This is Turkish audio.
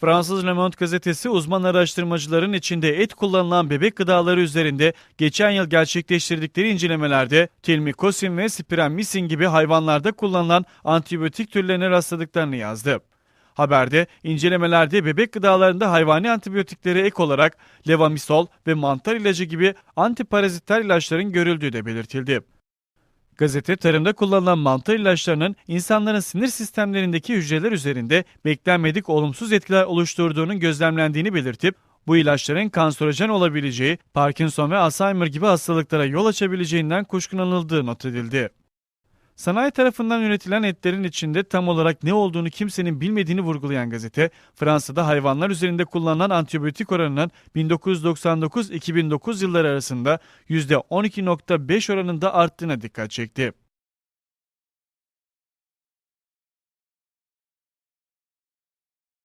Fransız Le Monde gazetesi uzman araştırmacıların içinde et kullanılan bebek gıdaları üzerinde geçen yıl gerçekleştirdikleri incelemelerde tilmikosin ve spiramycin gibi hayvanlarda kullanılan antibiyotik türlerine rastladıklarını yazdı. Haberde incelemelerde bebek gıdalarında hayvani antibiyotiklere ek olarak levamisol ve mantar ilacı gibi antiparaziter ilaçların görüldüğü de belirtildi. Gazete tarımda kullanılan mantar ilaçlarının insanların sinir sistemlerindeki hücreler üzerinde beklenmedik olumsuz etkiler oluşturduğunun gözlemlendiğini belirtip bu ilaçların kanserojen olabileceği, Parkinson ve Alzheimer gibi hastalıklara yol açabileceğinden kuşkulanıldığı not edildi. Sanayi tarafından üretilen etlerin içinde tam olarak ne olduğunu kimsenin bilmediğini vurgulayan gazete, Fransa'da hayvanlar üzerinde kullanılan antibiyotik oranının 1999-2009 yılları arasında %12.5 oranında arttığına dikkat çekti.